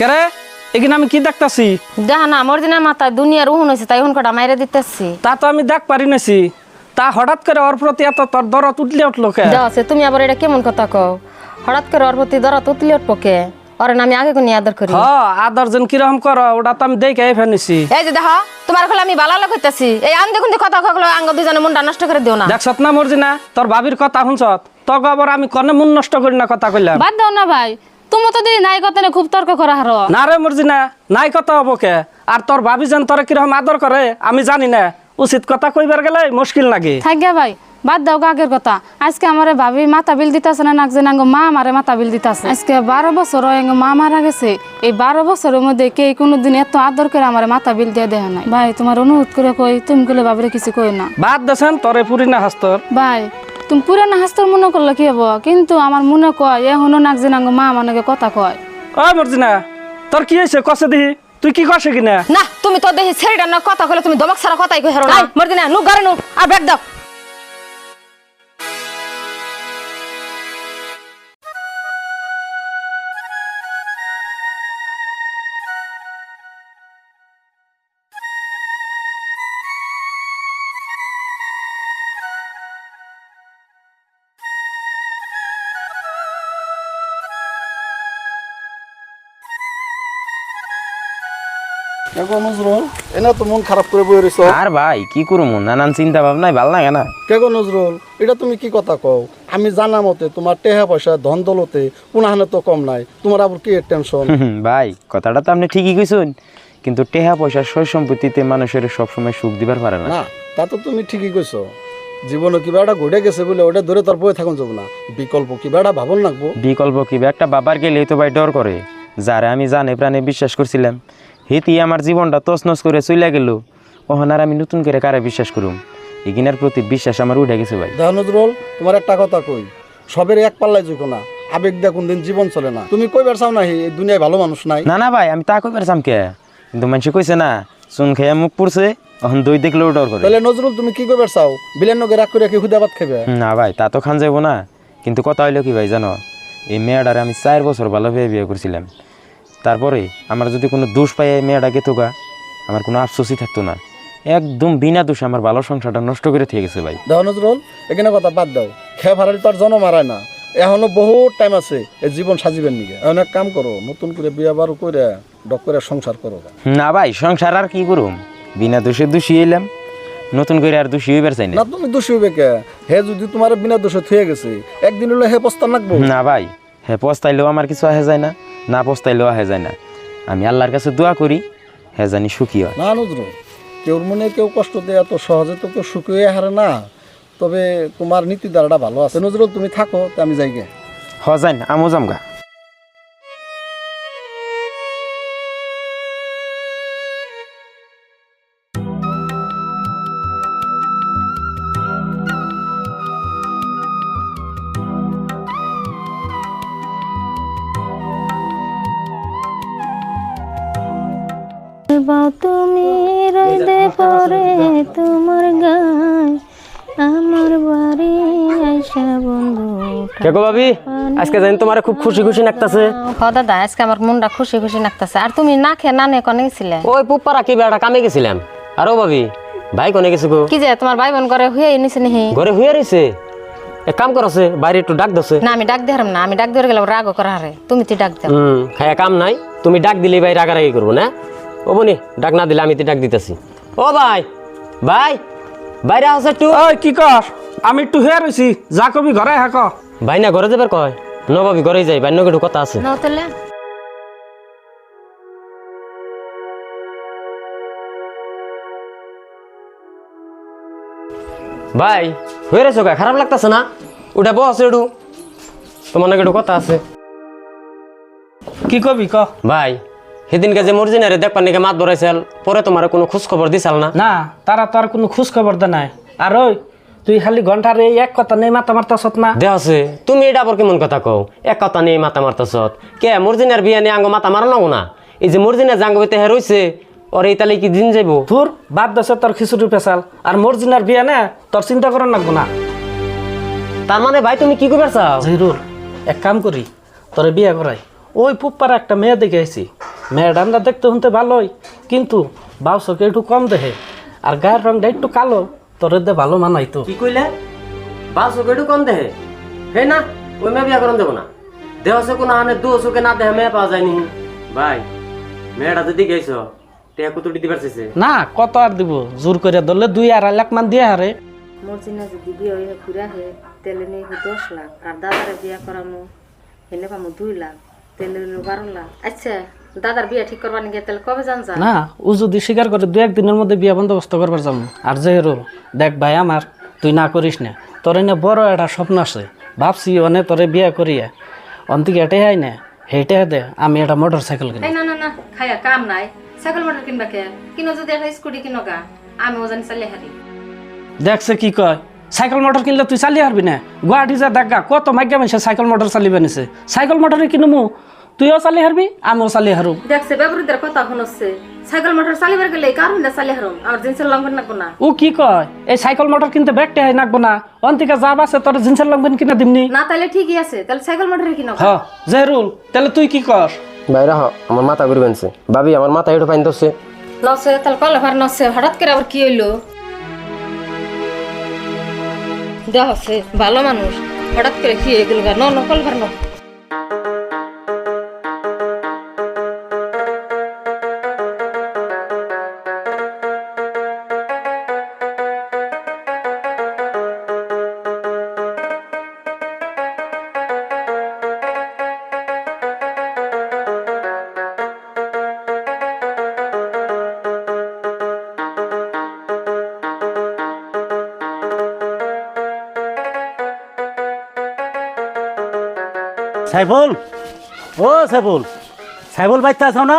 কেরে এখানে আমি কি দেখতাছি? দেখা না আমার দিনের মাথায় দুনিয়ার উহুন হয়েছে তাই উহুন মাইরে দিতেছি। তা তো আমি দেখ পারি নাছি। তা হঠাৎ করে ওর প্রতি এত তোর দরদ উঠলে উঠল কে? আছে তুমি আবার এটা কেমন কথা কও? হঠাৎ করে ওর প্রতি ধরা তুতলি উঠবো কে? ওরে আমি আগে কোনি আদর করি। হ আদর যেন কীরকম কর ওটা তো আমি দেখে ফেলেছি এই যে দেখো তোমার খোলা আমি বালা লোক হইতাছি। এই আন্দে কুন্দি কথা কখলো আঙ্গ দুজনে মনটা নষ্ট করে দিও না। দেখছত না মর্জি না? তোর ভাবির কথা শুনছত? তক আবার আমি কনে মন নষ্ট করি না কথা কইলাম? বাদ দাও না ভাই। তুমি তো দিদি নাই কথা খুব তর্ক করা হারো না রে নাই কথা হব কে? আর তোর ভাবি যেন তোর কীরকম আদর করে আমি জানি না। উচিত কথা কইবার গেলে মুশকিল লাগে থাক ভাই বাদ দাও আগের কথা। আজকে আমারে ভাবি মাথা বিল দিতেছে না নাক নাঙ্গ মা আমারে মাথা বিল দিতেছে। আজকে বারো বছর এঙ্গ মা মারা গেছে। এই বারো বছরের মধ্যে কে কোনোদিন এত আদর করে আমারে মাথা বিল দিয়ে দেয় নাই। ভাই তোমার অনুরোধ করে কই তুমি গুলো ভাবিরে কিছু কই না। বাদ দেছেন তোরে পুরি না হাস্তর ভাই তুমি পুরানা হাস্তর মনে করলে কি হব? কিন্তু আমার মনে কয় এ এখনও নাক যে নাঙ্গ মা আমাকে কথা কয়। ও মর্জিনা তোর কি হয়েছে? কষে দিহি? তুই কি কষে কিনা? না তুমি তো দেখি ছেড়ে না কথা কইলে তুমি দমক সারা কথাই কই হারো না মর্জিনা নু গারে নু আর ব্যাগ দাও। কেগো নজরুল? এনে তো মন খারাপ করে বই রইছ আর ভাই কি করুম নানান চিন্তা ভাবনাই ভালো লাগে না। কেগো নজরুল এটা তুমি কি কথা কও? আমি জানা মতে তোমার টেহা পয়সা ধন দলতে পুনাহানে তো কম নাই। তোমার আবার কি টেনশন ভাই কথাটা তো আপনি ঠিকই কইছেন। কিন্তু টেহা পয়সা সয় সম্পত্তিতে মানুষের সবসময় সুখ দিবার পারে না। না তা তো তুমি ঠিকই কইছো। জীবনে কিবা একটা ঘটে গেছে বলে ওটা ধরে তোর বই থাকুন যাব না বিকল্প কিবা একটা ভাবন লাগবো। বিকল্প কি একটা বাবার গেলে তো ভাই ডর করে যারা আমি জানে প্রাণে বিশ্বাস করছিলাম হেতি আমার জীবনটা তছনছ করে চলে গেল। ওহন আর আমি নতুন করে কারে বিশ্বাস করুম? এগিনার প্রতি বিশ্বাস আমার উঠে গেছে ভাই। দেহ নজরুল তোমার একটা কথা কই সবের এক পাল্লায় জুকো না আবেগ দিয়া কোনদিন জীবন চলে না। তুমি কইবার চাও না এই দুনিয়ায় ভালো মানুষ নাই? না না ভাই আমি তা কইবার চামকে কিন্তু মানুষ কইছে না চুন খেয়ে মুখ পুড়ছে ওহন দই দেখলেও ডর করে তাহলে নজরুল তুমি কি কইবার চাও? বিলেন নগে রাগ করে কি হুদাবাদ খাবে না ভাই তা তো খান যাব না। কিন্তু কথা হইল কি ভাই জানো এই মেয়েটারে আমি চার বছর ভালোভাবে বিয়ে করছিলাম। তারপরে আমার যদি কোনো দোষ পাই এই মেয়েটাকে তোগা আমার কোনো আফসোসই থাকতো না। একদম বিনা দোষে আমার ভালো সংসারটা নষ্ট করে থেকে গেছে ভাই। দেহ নজরুল এখানে কথা বাদ দাও। খেয়ে ভাড়ালি তো আর জন্ম মারায় না। এখনও বহুত টাইম আছে এই জীবন সাজিবেন নিকে এখন এক কাম করো নতুন করে বিয়া বারো করে ডক করে সংসার করো না ভাই সংসার আর কি করুম? বিনা দোষে দোষী এলাম নতুন করে আর দোষী হইবার চাই না তুমি দোষী হইবে কে? হে যদি তোমার বিনা দোষে থুয়ে গেছে একদিন হলে হে পস্তা নাকবো না ভাই হ্যাঁ পস্তাইলেও আমার কিছু আহে যায় না না পস্তাইলেও আহে যায় না। আমি আল্লাহর কাছে দোয়া করি হ্যাঁ জানি সুখী হয়। না নজরুল কেউর মনে কেউ কষ্ট দেয় এত সহজে তো কেউ সুখী হয়ে হারে না। তবে তোমার নীতি দ্বারাটা ভালো আছে। নজরুল তুমি থাকো তো আমি যাই গে। হ যাই না যাম যামগা। বাও তুমি রইদে পরে তোমার গায়। আমার বাড়ি আইসা বন্ধু কেকো ভাবি আজকে জানি তোমার খুব খুশি খুশি লাগতাছে হ দাদা আজকে আমার মনটা খুশি খুশি লাগতেছে আর তুমি না খেয়ে না নে কনে গেছিলে? ওই পুপ্পারা কি বেড়া কামে গেছিলাম। আরও ভাবি ভাই কোনে গেছে গো? কি যে তোমার ভাই বোন করে হুয়ে নিছে নি ঘরে হুয়ে রইছে? এক কাম করছে বাইরে একটু ডাক দছে। না আমি ডাক দিলাম না আমি ডাক দিয়ে গেলাম রাগ করা হারে। তুমি তুই ডাক দাও। হুম খায়া কাম নাই তুমি ডাক দিলে ভাই রাগারাগি করব না? ও বনি ডাক না দিলে আমি তো ডাক দিতেছি। ও ভাই ভাই বাইরে আসে একটু। ওই কি কর? আমি একটু হয়ে রয়েছি যা কবি ঘরে হাক ভাই না ঘরে যাবার কয়? ন ভাবি ঘরে যাই ভাই নগে একটু কথা আছে। নাও তাহলে। ভাই হয়ে রেছো খারাপ লাগতাছে না? ওটা বস একটু তোমার নাকি একটু কথা আছে। কি কবি ক? ভাই সেদিনকে যে মর্জিনারে দেখবার নাকি মাত বরাইছিল পরে তোমার কোনো খোঁজ খবর দিছাল না? না তারা তো আর কোনো খোঁজ খবর দে নাই। আর ওই তুই খালি ঘণ্টার এই এক কথা নেই মাথা মারতাছত না? দে আছে তুমি এটা আবার কেমন কথা কও? এক কথা নেই মাথা মারতাছত কে মর্জিনার বিয়া নিয়ে আঙ্গ মাথা মারো না? না এই যে মর্জিনার জাঙ্গ বেতে হে রইছে ওর এই তালে কি দিন যাইব? তোর বাদ দেশে তোর খিচুড়ি পেশাল আর মর্জিনার বিয়া না তোর চিন্তা করার লাগবো না। তার মানে ভাই তুমি কি করবার চাও? জহিরুল এক কাম করি তোরে বিয়া করাই। ওই পুপ্পার একটা মেয়ে দেখে আইছি। ম্যাডামরা দেখতে শুনতে ভালোই কিন্তু বাউসকে একটু কম দেহে আর গায়ের রংটা একটু কালো তোরে দে ভালো মানাইতো কি কইলে? বাস ওকে একটু কম দেহে হে না ওই মেয়ে বিয়া করন দেবো না। দেহ চোখে না হানে দু চোখে না দেহে মেয়ে পাওয়া যায়নি। ভাই মেয়েটা যদি গেছ টেয়া কত দিতে পারছিস না কত আর দিব? জোর করে ধরলে দুই আড়াই লাখ মান দিয়ে হারে। মর্জিনা যদি বিয়ে হয়ে ঘুরে আহে তেলে নিয়ে দশ লাখ। আর দাদারে বিয়া করামো এনে পামো দুই লাখ। তেলে নিয়ে বারো লাখ। আচ্ছা। দাদার বিয়া ঠিক করবার নিয়ে তাহলে কবে যান না ও যদি স্বীকার করে দু একদিনের মধ্যে বিয়া বন্দোবস্ত করবার যাব। আর যে দেখ ভাই আমার তুই না করিস না। তোর এনে বড় একটা স্বপ্ন আছে। ভাবছি অনে তোরে বিয়া করিয়া অন্তিকে এটাই হয় না হেঁটে দে আমি একটা মোটর সাইকেল কিনি না না না খায়া কাম নাই। সাইকেল মোটর কিনবা কে? কিনো যদি একটা স্কুটি কিনো গা আমি ওজন চালিয়ে হারি। দেখছে কি কয় সাইকেল মোটর কিনলে তুই চালিয়ে হারবি না? গুয়াহাটি যা দেখা কত মাইকা মানুষে সাইকেল মোটর চালিয়ে নিছে। সাইকেল মোটরে কিনুমু? তুইও চালিয়ে হারবি আমিও চালিয়ে হারু দেখছে ব্যবহৃতের কথা শুনছে। সাইকেল মোটর চালিবার গেলে কারণ না চালিয়ে হারুম আমার জিন্সের লঙ্ঘন নাকবো না। ও কি কয়? এই সাইকেল মোটর কিনতে ব্যাগটে হয় নাকবো না। অন্তিকে যা বাসে তোর জিন্সের লঙ্ঘন কিনে দিমনি। না তাহলে ঠিকই আছে তাহলে সাইকেল মোটর কিনো। হ জেহরুল তাহলে তুই কি কর? বাইরে হ আমার মাথা ঘুরে বানছে। ভাবি আমার মাথা একটু পানি ধরছে। নসে তাহলে কলে ভার নসে হঠাৎ করে আবার কি হইল? দেখ আছে ভালো মানুষ। হঠাৎ করে কি হয়ে গেল ন নকল ভার ন সাইফুল ও সাইফুল সাইফুল বাইতে আছো না?